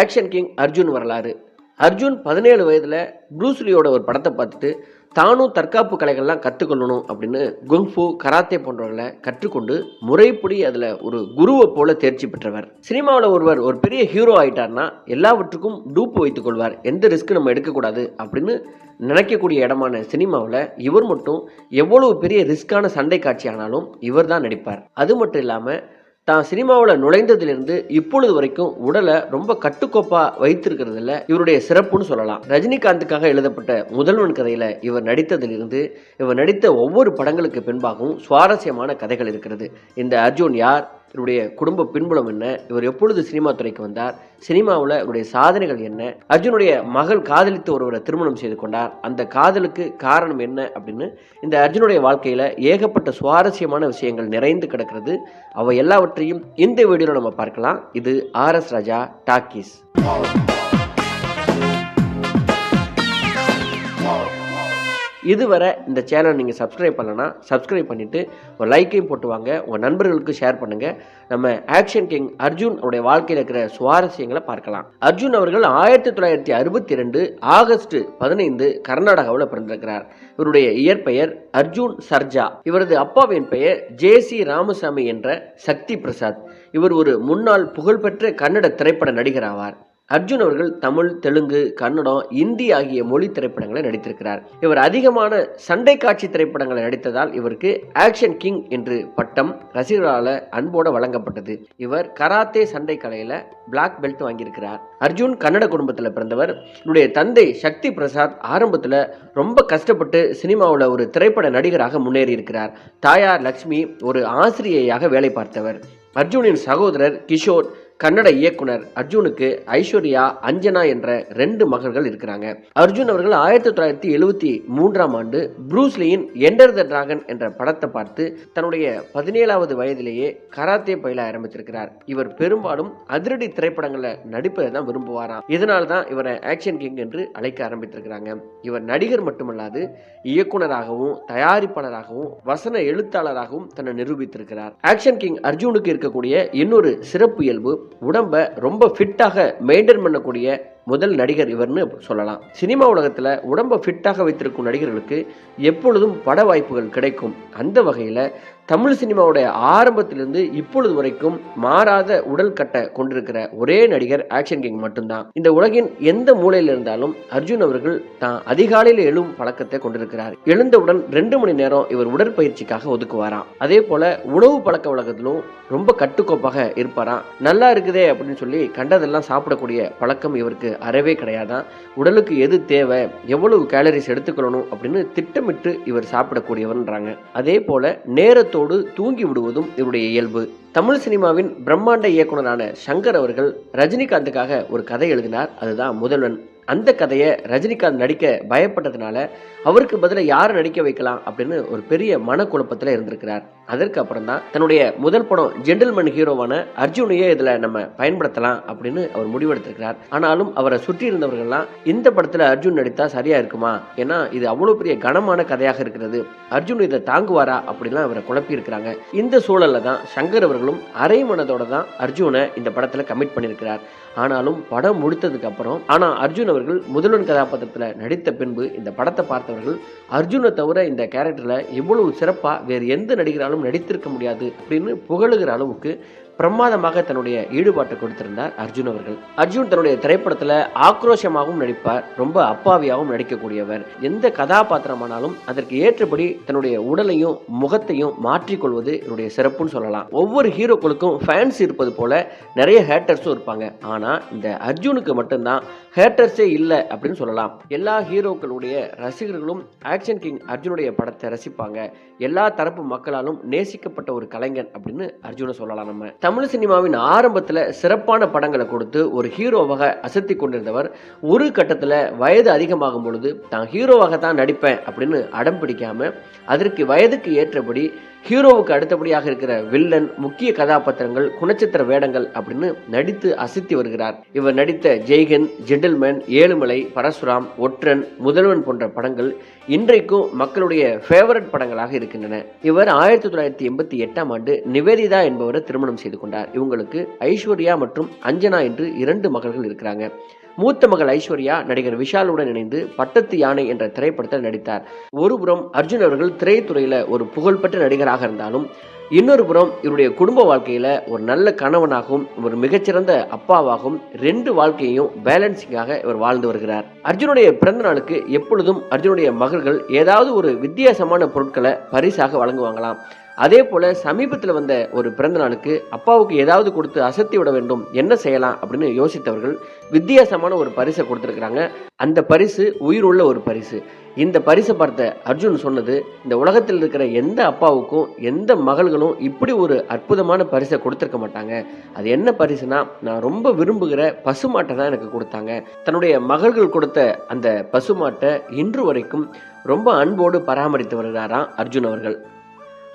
Action king Arjun வரலாறு. அர்ஜுன் பதினேழு வயதில் ப்ரூஸ்லியோட ஒரு படத்தை பார்த்துட்டு தானும் தற்காப்பு கலைகள்லாம் கற்றுக்கொள்ளணும் அப்படின்னு குங்ஃபு கராத்தே போன்றவர்களை கற்றுக்கொண்டு முறைப்படி அதில் ஒரு குருவை போல தேர்ச்சி பெற்றவர். சினிமாவில் ஒருவர் ஒரு பெரிய ஹீரோ ஆயிட்டார்னா எல்லாவற்றுக்கும் டூப்பு வைத்துக் கொள்வார். எந்த ரிஸ்க் நம்ம எடுக்கக்கூடாது அப்படின்னு நினைக்கக்கூடிய இடமான சினிமாவில் இவர் மட்டும் எவ்வளவு பெரிய ரிஸ்கான சண்டை காட்சி ஆனாலும் இவர் தான் நடிப்பார். அது மட்டும் இல்லாமல் தான் சினிமாவில் நுழைந்ததிலிருந்து இப்பொழுது வரைக்கும் உடலை ரொம்ப கட்டுக்கோப்பாக வைத்திருக்கிறதுல இவருடைய சிறப்புன்னு சொல்லலாம். ரஜினிகாந்துக்காக எழுதப்பட்ட முதல்வன் கதையில் இவர் நடித்ததிலிருந்து இவர் நடித்த ஒவ்வொரு படங்களுக்கு பின்பாகவும் சுவாரஸ்யமான கதைகள் இருக்கிறது. இந்த அர்ஜுன் யார்? இவருடைய குடும்ப பின்புலம் என்ன? இவர் எப்பொழுது சினிமா துறைக்கு வந்தார்? சினிமாவில் இவருடைய சாதனைகள் என்ன? அர்ஜுனுடைய மகள் காதலித்து ஒருவரை திருமணம் செய்து கொண்டார். அந்த காதலுக்கு காரணம் என்ன அப்படின்னு இந்த அர்ஜுனுடைய வாழ்க்கையில் ஏகப்பட்ட சுவாரஸ்யமான விஷயங்கள் நிறைந்து கிடக்கிறது. அவை எல்லாவற்றையும் இந்த வீடியோவில் நம்ம பார்க்கலாம். இது ஆர்எஸ் ராஜா டாக்கீஸ். இதுவரை இந்த சேனல் நீங்கள் சப்ஸ்கிரைப் பண்ணலன்னா சப்ஸ்கிரைப் பண்ணிவிட்டு ஒரு லைக்கையும் போட்டு வாங்க உங்கள் நண்பர்களுக்கு ஷேர் பண்ணுங்கள் நம்ம ஆக்ஷன் கிங் அர்ஜுன் அவருடைய வாழ்க்கையில் இருக்கிற சுவாரஸ்யங்களை பார்க்கலாம். அர்ஜுன் அவர்கள் ஆயிரத்தி தொள்ளாயிரத்தி அறுபத்தி ரெண்டு ஆகஸ்ட் பதினைந்து கர்நாடகாவில் பிறந்திருக்கிறார். இவருடைய இயற்பெயர் அர்ஜுன் சர்ஜா. இவரது அப்பாவின் பெயர் ஜே சி ராமசாமி என்ற சக்தி பிரசாத். இவர் ஒரு முன்னாள் புகழ்பெற்ற கன்னட திரைப்பட நடிகர் ஆவார் அர்ஜுன் அவர்கள் தமிழ் தெலுங்கு கன்னடம் இந்தி ஆகிய மொழி திரைப்படங்களை நடித்திருக்கிறார். இவர் அதிகமான சண்டை காட்சி திரைப்படங்களை நடித்ததால் இவருக்கு ஆக்ஷன் கிங் என்று பட்டம் ரசிகர்களால் அன்போடு வழங்கப்பட்டது. இவர் கராத்தே சண்டை கலையில் பிளாக் பெல்ட் வாங்கியிருக்கிறார். அர்ஜுன் கன்னட குடும்பத்தில் பிறந்தவர். இவருடைய தந்தை சக்தி பிரசாத் ஆரம்பத்தில் ரொம்ப கஷ்டப்பட்டு சினிமாவில் ஒரு திரைப்பட நடிகராக முன்னேறி இருக்கிறார். தாயார் லக்ஷ்மி ஒரு ஆசிரியையாக வேலை பார்த்தவர். அர்ஜுனின் சகோதரர் கிஷோர் கன்னட இயக்குனர் அர்ஜுனுக்கு ஐஸ்வர்யா அஞ்சனா என்ற ரெண்டு மகள்கள் இருக்கிறாங்க. அர்ஜுன் அவர்கள் ஆயிரத்தி தொள்ளாயிரத்தி எழுவத்தி மூன்றாம் ஆண்டு ப்ரூஸ்லியின் என்டர் த டிராகன் என்ற படத்தை பார்த்து தன்னுடைய பதினேழாவது வயதிலேயே கராத்தே பயில ஆரம்பித்திருக்கிறார். இவர் பெரும்பாலும் அதிரடி திரைப்படங்களில் நடிப்பதை தான் விரும்புவாராம். இதனால தான் இவரை ஆக்ஷன் கிங் என்று அழைக்க ஆரம்பித்திருக்கிறாங்க. இவர் நடிகர் மட்டுமல்லாது இயக்குனராகவும் தயாரிப்பாளராகவும் வசன எழுத்தாளராகவும் தன்னை நிரூபித்திருக்கிறார். ஆக்ஷன் கிங் அர்ஜுனுக்கு இருக்கக்கூடிய இன்னொரு சிறப்பு இயல்பு உடம்பை ரொம்ப ஃபிட்டாக மெயின்டைன் பண்ணக்கூடிய முதல் நடிகர் இவர்னு சொல்லலாம். சினிமா உலகத்தில் உடம்பை ஃபிட்டாக வைத்திருக்கும் நடிகர்களுக்கு எப்பொழுதும் பட வாய்ப்புகள் கிடைக்கும். அந்த வகையில் தமிழ் சினிமாவுடைய ஆரம்பத்திலிருந்து இப்பொழுது வரைக்கும் மாறாத உடல் கட்ட கொண்டிருக்கிற ஒரே நடிகர் ஆக்ஷன் கிங் மட்டும்தான். இந்த உலகின் எந்த மூலையில் இருந்தாலும் அர்ஜுன் அவர்கள் தான் அதிகாலையில் எழும் பழக்கத்தை கொண்டிருக்கிறார். எழுந்தவுடன் ரெண்டு மணி நேரம் இவர் உடற்பயிற்சிக்காக ஒதுக்குவாராம். அதே போல உணவு பழக்க வழக்கத்திலும் ரொம்ப கட்டுக்கோப்பாக இருப்பாராம். நல்லா இருக்குதே அப்படின்னு சொல்லி கண்டதெல்லாம் சாப்பிடக்கூடிய பழக்கம் இவருக்கு அறவே கிடையாதான் உடலுக்கு எது தேவை எவ்வளவு கேலரிஸ் எடுத்துக்கொள்ளணும் அப்படின்னு திட்டமிட்டு இவர் சாப்பிடக்கூடியவர்ன்றாங்க. அதே போல நேரத்தோடு தூங்கி விடுவதும் இவருடைய இயல்பு. தமிழ் சினிமாவின் பிரம்மாண்ட இயக்குனரான சங்கர் அவர்கள் ரஜினிகாந்துக்காக ஒரு கதை எழுதினார். அதுதான் முதல்வன். அந்த கதையை ரஜினிகாந்த் நடிக்க பயப்பட்டதுனால அவருக்கு பதிலாக யாரை நடிக்க வைக்கலாம் அப்படின்னு ஒரு பெரிய மனக்குழப்பத்தில் இருந்திருக்கிறார். அதற்கு அப்புறம் தான் தன்னுடைய முதல் படம் ஜென்டில்மேன் ஹீரோவான அர்ஜுனையே இதில் நம்ம பயன்படுத்தலாம் அப்படின்னு அவர் முடிவெடுத்திருக்கிறார் ஆனாலும் அவரை சுற்றி இருந்தவர்கள்லாம் இந்த படத்தில் அர்ஜுன் நடித்தா சரியா இருக்குமா? ஏன்னா இது அவ்வளோ பெரிய கனமான கதையாக இருக்கிறது. அர்ஜுன் இதை தாங்குவாரா அப்படிலாம் அவரை குழப்பி இருக்கிறாங்க. இந்த சூழல்ல தான் சங்கர் அவர்களும் அரை மனதோட தான் அர்ஜுனை இந்த படத்தில் கமிட் பண்ணியிருக்கிறார். ஆனாலும் படம் முடித்ததுக்கு அப்புறம் ஆனால் அர்ஜுன் அவர்கள் முதல்வன் கதாபாத்திரத்தில் நடித்த பின்பு இந்த படத்தை பார்த்தவர்கள் அர்ஜுனை தவிர இந்த கேரக்டரில் இவ்வளவு சிறப்பாக வேறு எந்த நடிகராலும் நடித்திருக்க முடியாது அப்படின்னு புகழுகிற அளவுக்கு பிரமாதமாக தன்னுடைய ஈடுபாட்டை கொடுத்திருந்தார் அர்ஜுன் அவர்கள். அர்ஜுன் தன்னுடைய திரைப்படத்தில் ஆக்ரோஷமாகவும் நடிப்பார். ரொம்ப அப்பாவியாகவும் நடிக்கக்கூடியவர். எந்த கதாபாத்திரமானாலும் அதற்கு ஏற்றபடி தன்னுடைய உடலையும் முகத்தையும் மாற்றிக்கொள்வது என்னுடைய சிறப்புன்னு சொல்லலாம். ஒவ்வொரு ஹீரோக்களுக்கும் ஃபேன்ஸ் இருப்பது போல நிறைய ஹேட்டர்ஸும் இருப்பாங்க. ஆனால் இந்த அர்ஜுனுக்கு மட்டும்தான் ஹேட்டர்ஸே இல்லை அப்படின்னு சொல்லலாம். எல்லா ஹீரோக்களுடைய ரசிகர்களும் ஆக்ஷன் கிங் அர்ஜுனுடைய படத்தை ரசிப்பாங்க. எல்லா தரப்பு மக்களாலும் நேசிக்கப்பட்ட ஒரு கலைஞன் அப்படின்னு அர்ஜுனை சொல்லலாம் நம்ம. தமிழ் சினிமாவின் ஆரம்பத்தில் சிறப்பான படங்களை கொடுத்து ஒரு ஹீரோவாக அசத்தி கொண்டிருந்தவர் ஒரு கட்டத்தில் வயது அதிகமாகும் பொழுது தான் ஹீரோவாக தான் நடிப்பேன் அப்படின்னு அடம் பிடிக்காம அதற்கு வயதுக்கு ஏற்றபடி ஹீரோவுக்கு அடுத்தபடியாக இருக்கிற வில்லன் முக்கிய கதாபாத்திரங்கள் குணச்சித்திர வேடங்கள் அப்படின்னு நடித்து அசத்தி வருகிறார். இவர் நடித்த ஜெய்கன் ஜென்டில்மேன் ஏழுமலை பரசுராம் ஒற்றன் முதல்வன் போன்ற படங்கள் இன்றைக்கும் மக்களுடைய ஃபேவரட் படங்களாக இருக்கின்றன. இவர் ஆயிரத்தி தொள்ளாயிரத்தி எண்பத்தி எட்டாம் ஆண்டு நிவேதிதா என்பவரை திருமணம் செய்து கொண்டார். இவங்களுக்கு ஐஸ்வர்யா மற்றும் அஞ்சனா என்று இரண்டு மகள்கள் இருக்கிறாங்க. மூத்த மகள் ஐஸ்வர்யா நடிகர் விஷாலுடன் இணைந்து பட்டத்து யானை என்ற திரைப்படத்தில் நடித்தார். ஒருபுறம் அர்ஜுன் அவர்கள் திரைத்துறையில ஒரு புகழ்பெற்ற நடிகராக இருந்தாலும் இன்னொரு புறம் இவருடைய குடும்ப வாழ்க்கையில ஒரு நல்ல கணவனாகவும் ஒரு மிகச்சிறந்த அப்பாவாகவும் ரெண்டு வாழ்க்கையையும் பேலன்சிங்காக இவர் வாழ்ந்து வருகிறார். அர்ஜுனுடைய பிறந்த நாளுக்கு எப்பொழுதும் அர்ஜுனுடைய மகள்கள் ஏதாவது ஒரு வித்தியாசமான பொருட்களை பரிசாக வழங்குவாங்களாம். அதே போல சமீபத்தில் வந்த ஒரு பிறந்த நாளுக்கு அப்பாவுக்கு ஏதாவது கொடுத்து அசத்தி விட வேண்டும் என்ன செய்யலாம் அப்படின்னு யோசித்தவர்கள் வித்தியாசமான ஒரு பரிசை கொடுத்துருக்குறாங்க. அந்த பரிசு உயிருள்ள ஒரு பரிசு. இந்த பரிசை பார்த்த அர்ஜுன் சொன்னது இந்த உலகத்தில் இருக்கிற எந்த அப்பாவுக்கும் எந்த மகள்களும் இப்படி ஒரு அற்புதமான பரிசை கொடுத்துருக்க மாட்டாங்க. அது என்ன பரிசுனா நான் ரொம்ப விரும்புகிற பசுமாட்டை தான் எனக்கு கொடுத்தாங்க. தன்னுடைய மகள்கள் கொடுத்த அந்த பசுமாட்டை இன்று வரைக்கும் ரொம்ப அன்போடு பராமரித்து வருகிறாராம் அர்ஜுன் அவர்கள்.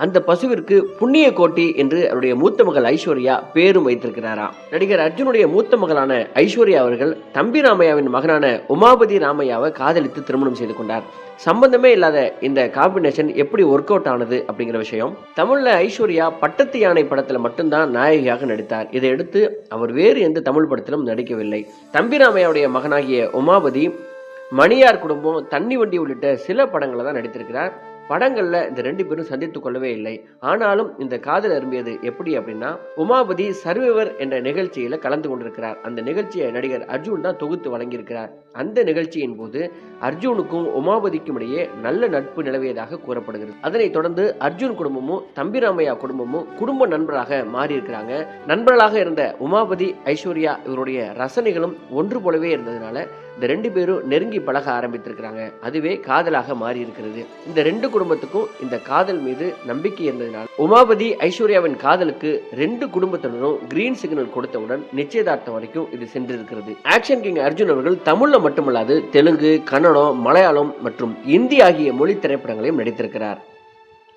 அந்த பசுவிற்கு புண்ணிய கோட்டி என்று அவருடைய மூத்த மகள் ஐஸ்வர்யா பேரும் வைத்திருக்கிறாராம். நடிகர் அர்ஜுனுடைய மூத்த மகளான ஐஸ்வர்யா அவர்கள் தம்பி ராமையாவின் மகனான உமாபதி ராமையாவை காதலித்து திருமணம் செய்து கொண்டார். சம்பந்தமே இல்லாத இந்த காம்பினேஷன் எப்படி ஒர்க் அவுட் ஆனது அப்படிங்கிற விஷயம். தமிழ்ல ஐஸ்வர்யா பட்டத்து யானை படத்துல மட்டும்தான் நாயகியாக நடித்தார். இதை எடுத்து அவர் வேறு எந்த தமிழ் படத்திலும் நடிக்கவில்லை. தம்பி ராமையாவுடைய மகனாகிய உமாபதி மணியார் குடும்பம் தண்ணி வண்டி உள்ளிட்ட சில படங்களை தான் நடித்திருக்கிறார். படங்கள்ல இந்த ரெண்டு பேரும் சந்தித்துக் கொள்ளவே இல்லை. ஆனாலும் இந்த காதல் அரும்பியது எப்படி அப்படின்னா உமாபதி சர்வைவர் என்ற நிகழ்ச்சியில கலந்து கொண்டிருக்கிறார். அந்த நிகழ்ச்சியை நடிகர் அர்ஜுன் தான் தொகுத்து வழங்கியிருக்கிறார். அந்த நிகழ்ச்சியின் போது அர்ஜுனுக்கும் உமாபதிக்கும் இடையே நல்ல நட்பு நிலவியதாக கூறப்படுகிறது. அதனைத் தொடர்ந்து அர்ஜுன் குடும்பமும் தம்பிராமையா குடும்பமும் குடும்ப நண்பராக மாறியிருக்கிறாங்க. நண்பர்களாக இருந்த உமாபதி ஐஸ்வர்யா இவருடைய ரசனைகளும் ஒன்று போலவே இருந்ததுனால இந்த ரெண்டு பேரும் நெருங்கி பழக ஆரம்பித்திருக்கிறாங்க. அதுவே காதலாக மாறி இருக்கிறது இந்த ரெண்டு குடும்பத்துக்கும் இந்த காதல் மீது நம்பிக்கை இருந்ததினால் உமாபதி ஐஸ்வர்யாவின் காதலுக்கு ரெண்டு குடும்பத்தினரும் கிரீன் சிக்னல் கொடுத்தவுடன் நிச்சயதார்த்தம் வரைக்கும் இது சென்றிருக்கிறது. ஆக்ஷன் கிங் அர்ஜுன் அவர்கள் தமிழ்ல மட்டுமல்லாது தெலுங்கு கன்னடம் மலையாளம் மற்றும் இந்தி ஆகிய மொழி திரைப்படங்களையும் நடித்திருக்கிறார்.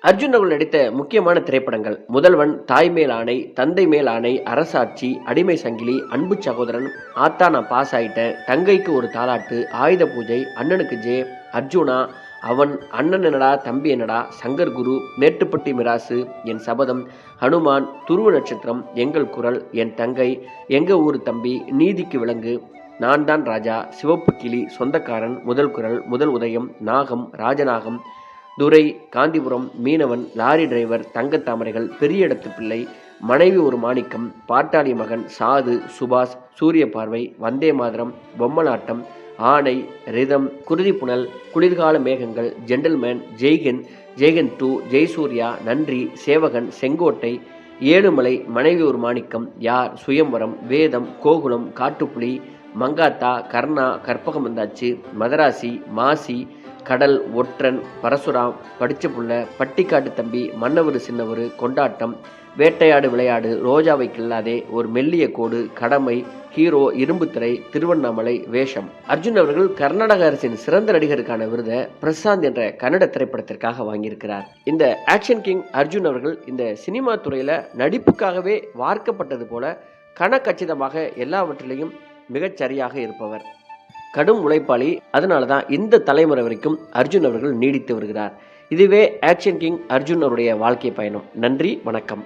அர்ஜுன் அவர்கள் நடித்த முக்கியமான திரைப்படங்கள் முதல்வன் தாய் மேல் ஆணை தந்தை மேல் ஆணை அரசாட்சி அடிமை சங்கிலி அன்பு சகோதரன் ஆத்தா நான் பாஸ் ஆயிட்டேன் தங்கைக்கு ஒரு தாலாட்டு ஆயுத பூஜை அண்ணனுக்கு ஜே அர்ஜுனா அவன் அண்ணன் என்னடா தம்பி என்னடா சங்கர் குரு மேட்டுப்பட்டி மிராசு என் சபதம் ஹனுமான் துருவ நட்சத்திரம் எங்கள் குரல் என் தங்கை எங்க ஊர் தம்பி நீதிக்கு விலங்கு நான் தான் ராஜா சிவப்பு கிளி சொந்தக்காரன் முதல் குரல் முதல் உதயம் நாகம் ராஜநாகம் துரை காந்திபுரம் மீனவன் லாரி டிரைவர் தங்கத்தாமரைகள் பெரிய இடத்து பிள்ளை மனைவி ஒரு மாணிக்கம் பாட்டாளி மகன் சாது சுபாஷ் சூரிய பார்வை வந்தே மாதரம் பொம்மலாட்டம் ஆணை ரிதம் குருதி புனல் குளிர்கால மேகங்கள் ஜென்டில்மேன் ஜெய்ஹிந்த் ஜெய்ஹிந்த் டூ ஜெய்சூர்யா நன்றி சேவகன் செங்கோட்டை ஏழுமலை மனைவி ஒரு மாணிக்கம் யார் சுயம்வரம் வேதம் கோகுலம் காட்டுப்புலி மங்காத்தா கர்ணா கற்பகம் வந்தாச்சு மதராசி மாசி கடல் ஒற்றன் பரசுராம் படிச்ச புள்ள பட்டிக்காட்டு தம்பி மன்னவர் சின்னவர் கொண்டாட்டம் வேட்டையாடு விளையாடு ரோஜாவை கில்லாதே ஒரு மெல்லிய கோடு கடமை ஹீரோ இரும்புத்திரை திருவண்ணாமலை வேஷம். அர்ஜுன் அவர்கள் கர்நாடக அரசின் சிறந்த நடிகருக்கான விருதை பிரசாந்த் என்ற கன்னட திரைப்படத்திற்காக வாங்கியிருக்கிறார். இந்த ஆக்ஷன் கிங் அர்ஜுன் அவர்கள் இந்த சினிமா துறையில நடிப்புக்காகவே வார்க்கப்பட்டது போல கணக்கச்சிதமாக எல்லாவற்றிலையும் மிகச் சரியாக இருப்பவர். கடும் உழைப்பாளி அதனால தான் இந்த தலைமுறை வரைக்கும் அர்ஜுன் அவர்கள் நீடித்து வருகிறார். இதுவே ஆக்ஷன் கிங் அர்ஜுன் அவருடைய வாழ்க்கை பயணம். நன்றி வணக்கம்.